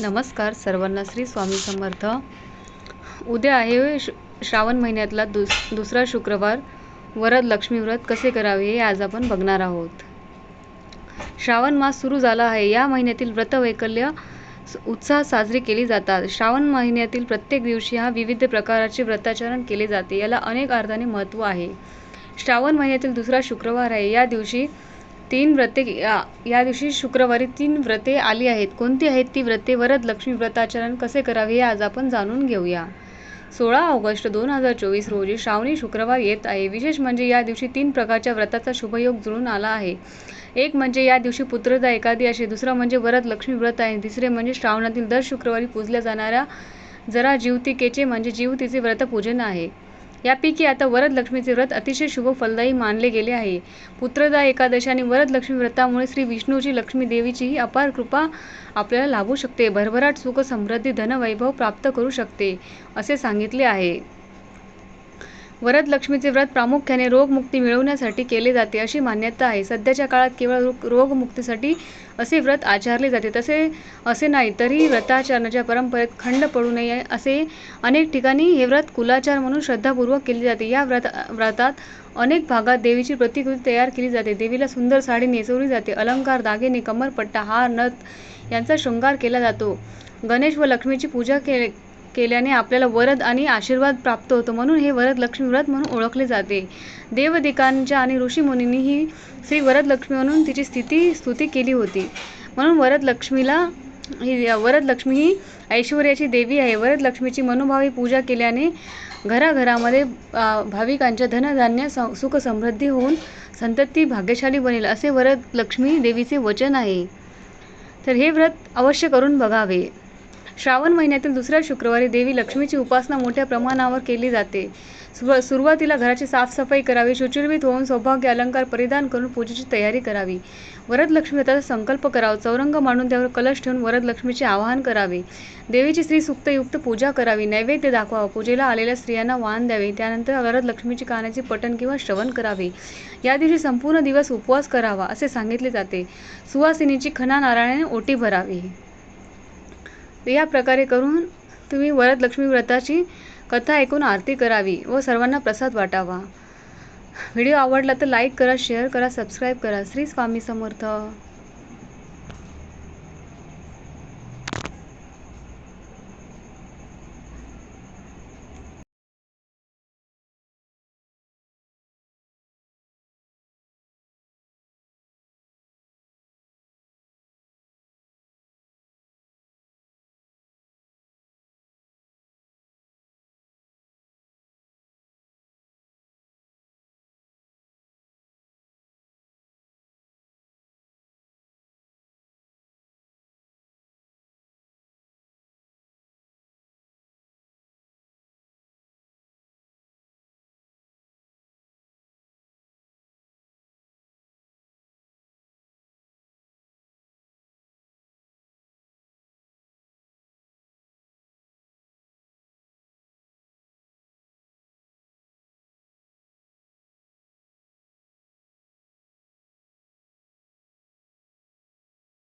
नमस्कार सर्वांना श्री स्वामी समर्थ. उद्या आहे श श्रावण महिन्यातला दुस दुसरा शुक्रवार. वरद लक्ष्मी व्रत कसे करावे हे आज आपण बघणार आहोत. श्रावण मास सुरू झाला आहे. या महिन्यातील व्रतवैकल्य उत्साह साजरी केली जातात. श्रावण महिन्यातील प्रत्येक दिवशी हा विविध प्रकारचे व्रताचरण केले जाते. याला अनेक अर्थाने महत्त्व आहे. श्रावण महिन्यातील दुसरा शुक्रवार आहे. या दिवशी तीन व्रते या या दिवशी शुक्रवारी तीन व्रते आली आहेत. कोणती आहेत ती व्रते? वरद लक्ष्मी व्रताचरण कसे करावे? हे आज आपण जाणून घेऊया. सोळा ऑगस्ट दोन हजार चोवीस रोजी श्रावणी शुक्रवार येत आहे. विशेष म्हणजे या दिवशी तीन प्रकारच्या व्रताचा शुभयोग जुळून आला आहे. एक म्हणजे या दिवशी पुत्रदा एकादशी दुसरं म्हणजे वरद लक्ष्मी व्रत आहे. तिसरे म्हणजे श्रावणातील दर शुक्रवारी पूजल्या जाणाऱ्या जरा जीवतिकेचे म्हणजे जीवतीचे व्रतपूजन आहे. यापैकी आता वरद लक्ष्मीचे व्रत अतिशय शुभ फलदायी मानले गेले आहे. पुत्रदा एकादशी आणि वरद लक्ष्मी व्रतामुळे श्री विष्णूची लक्ष्मी देवीची ही अपार कृपा आपल्याला लाभू शकते. भरभराट सुख समृद्धी धनवैभव प्राप्त करू शकते असे सांगितले आहे. वरद लक्ष्मीचे व्रत प्रामुख्याने रोगमुक्ती मिळवण्यासाठी केले जाते अशी मान्यता आहे. सध्याच्या काळात केवळ रोग रोगमुक्तीसाठी असे व्रत आचरले जाते. तसे असे नाही तरी व्रताचरणाच्या परंपरेत खंड पडू नये असे अनेक ठिकाणी हे व्रत कुलाचार म्हणून श्रद्धापूर्वक केले जाते. या व्रत व्रतात अनेक भागात देवीची प्रतिकृती तयार केली जाते. देवीला सुंदर साडी नेसवली जाते. अलंकार दागिने कमरपट्टा हार नथ यांचा शृंगार केला जातो. गणेश व लक्ष्मीची पूजा के केल्याने आपल्याला वरद आणि आशीर्वाद प्राप्त होतो म्हणून हे वरद लक्ष्मी व्रत म्हणून ओळखले जाते. देवदिकांच्या आणि ऋषीमुनींनीही श्री वरद लक्ष्मी म्हणून तिची स्थिती स्तुती केली होती. म्हणून वरद लक्ष्मीला ही वरद लक्ष्मी ही ऐश्वर्याची देवी आहे. वरद लक्ष्मीची मनोभावी पूजा केल्याने घराघरामध्ये भाविकांच्या धनधान्य स- सुख समृद्धी होऊन संतती भाग्यशाली बनेल असे वरद लक्ष्मी देवीचे वचन आहे. तर हे व्रत अवश्य करून बघावे. श्रावण महिन्यातील दुसऱ्या शुक्रवारी देवी लक्ष्मीची उपासना मोठ्या प्रमाणावर केली जाते. सुरुवातीला घराची साफसफाई करावी शुचिर्भित होऊन सौभाग्य अलंकार परिधान करून पूजेची तयारी करावी. वरद लक्ष्मी व्रताचा संकल्प करावा चौरंग मांडून त्यावर कलश ठेवून वरद लक्ष्मीचे आवाहन करावे. देवीची स्त्री सुक्तयुक्त पूजा करावी नैवेद्य दाखवावा पूजेला आलेल्या स्त्रियांना वाहन द्यावे त्यानंतर वरदलक्ष्मीची लक्ष्मीची पठण किंवा श्रवण करावे. या दिवशी संपूर्ण दिवस उपवास करावा असे सांगितले जाते. सुवासिनीची खना नारायणाने ओटी भरावी. या प्रकारे करून तुम्ही वरद लक्ष्मी व्रताची कथा ऐकून आरती करावी व सर्वांना प्रसाद वाटावा. व्हिडिओ आवडला तर लाईक करा शेअर करा सबस्क्राईब करा. श्री स्वामी समर्थ.